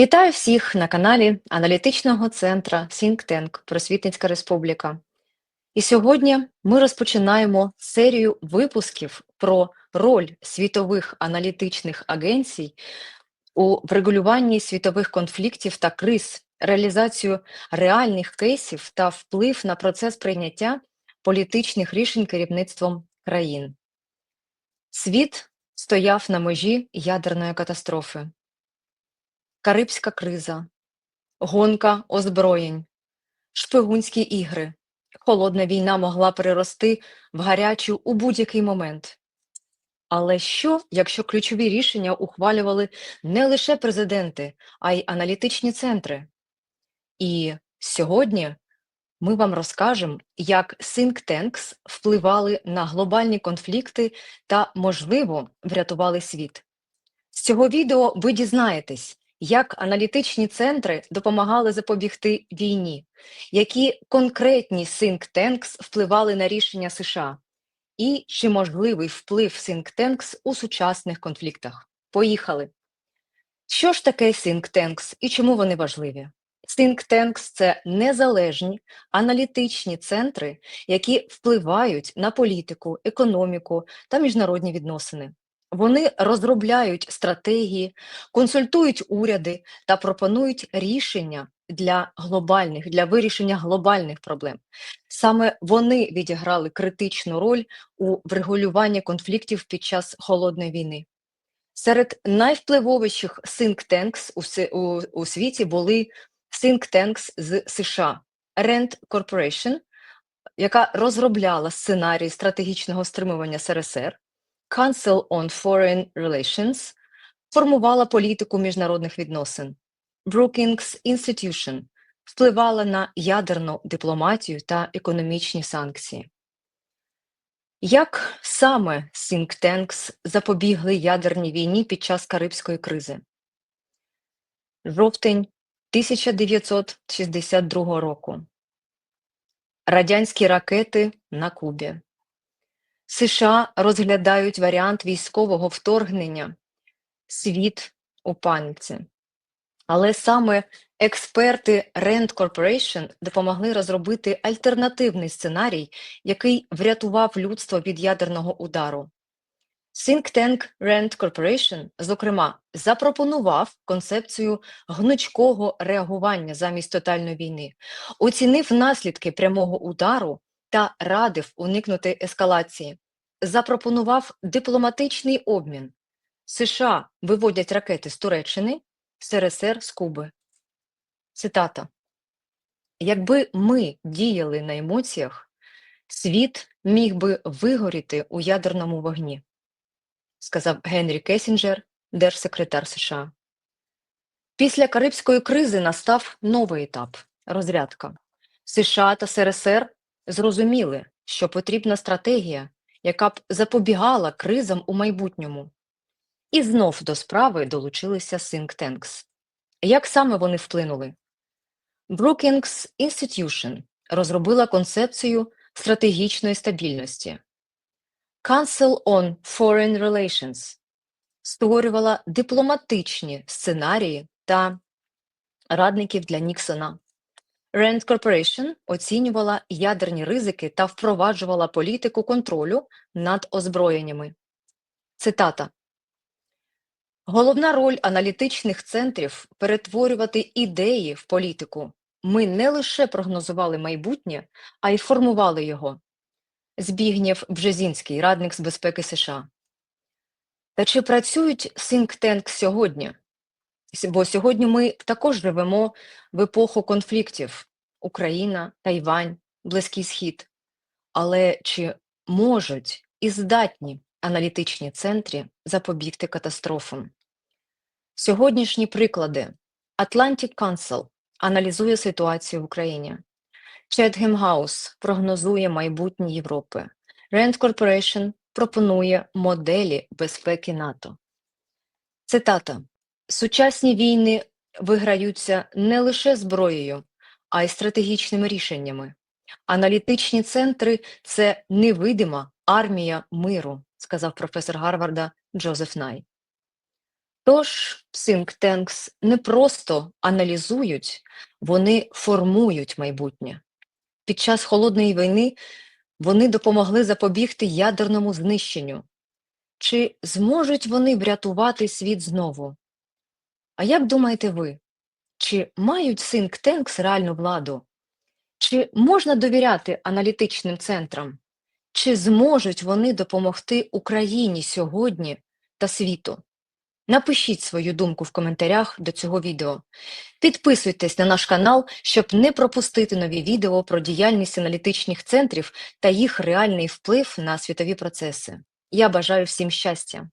Вітаю всіх на каналі аналітичного центру Think Tank Просвітницька Республіка. І сьогодні ми розпочинаємо серію випусків про роль світових аналітичних агенцій у врегулюванні світових конфліктів та криз, реалізацію реальних кейсів та вплив на процес прийняття політичних рішень керівництвом країн. Світ стояв на межі ядерної катастрофи. Карибська криза, гонка озброєнь, шпигунські ігри. Холодна війна могла перерости в гарячу у будь-який момент. Але що, якщо ключові рішення ухвалювали не лише президенти, а й аналітичні центри? І сьогодні ми вам розкажемо, як think tanks впливали на глобальні конфлікти та, можливо, врятували світ. З цього відео ви дізнаєтесь, як аналітичні центри допомагали запобігти війні, які конкретні think впливали на рішення США, і чи можливий вплив think tanks у сучасних конфліктах. Поїхали! Що ж таке think і чому вони важливі? Think tanks – це незалежні аналітичні центри, які впливають на політику, економіку та міжнародні відносини. Вони розробляють стратегії, консультують уряди та пропонують рішення для глобальних для вирішення глобальних проблем. Саме вони відіграли критичну роль у врегулюванні конфліктів під час холодної війни. Серед найвпливовіших think tanks у, у, у світі були think tanks з США Rand Corporation, яка розробляла сценарій стратегічного стримування СРСР. Council on Foreign Relations формувала політику міжнародних відносин. Brookings Institution впливала на ядерну дипломатію та економічні санкції. Як саме think tanks запобігли ядерній війні під час Карибської кризи? Жовтень 1962 року. Радянські ракети на Кубі. США розглядають варіант військового вторгнення світ у паніці. Але саме експерти Rand Corporation допомогли розробити альтернативний сценарій, який врятував людство від ядерного удару. Think Tank Rand Corporation, зокрема, запропонував концепцію гнучкого реагування замість тотальної війни, оцінив наслідки прямого удару та радив уникнути ескалації, запропонував дипломатичний обмін. США виводять ракети з Туреччини, СРСР з Куби. Цитата. Якби ми діяли на емоціях, світ міг би вигоріти у ядерному вогні, сказав Генрі Кесінджер, держсекретар США. Після Карибської кризи настав новий етап розрядка. США та СРСР зрозуміли, що потрібна стратегія, яка б запобігала кризам у майбутньому. І знов до справи долучилися think tanks. Як саме вони вплинули? Brookings Institution розробила концепцію стратегічної стабільності. Council on Foreign Relations створювала дипломатичні сценарії та радників для Ніксона. Rand Corporation оцінювала ядерні ризики та впроваджувала політику контролю над озброєннями. Цитата. Головна роль аналітичних центрів перетворювати ідеї в політику. Ми не лише прогнозували майбутнє, а й формували його. Збігнєв Бжезінський, радник з безпеки США. Та чи працюють think сьогодні? Бо сьогодні ми також живемо в епоху конфліктів Україна, Тайвань, Близький Схід. Але чи можуть і здатні аналітичні центри запобігти катастрофам? Сьогоднішні приклади Atlantic Council аналізує ситуацію в Україні. Chatham House прогнозує майбутнє Європи. Rand Corporation пропонує моделі безпеки НАТО. Цитата Сучасні війни виграються не лише зброєю, а й стратегічними рішеннями. Аналітичні центри це невидима армія миру, сказав професор Гарварда Джозеф Най. Тож think tanks не просто аналізують, вони формують майбутнє. Під час холодної війни вони допомогли запобігти ядерному знищенню. Чи зможуть вони врятувати світ знову? А як думаєте ви, чи мають think tanks реальну владу? Чи можна довіряти аналітичним центрам? Чи зможуть вони допомогти Україні сьогодні та світу? Напишіть свою думку в коментарях до цього відео. Підписуйтесь на наш канал, щоб не пропустити нові відео про діяльність аналітичних центрів та їх реальний вплив на світові процеси. Я бажаю всім щастя!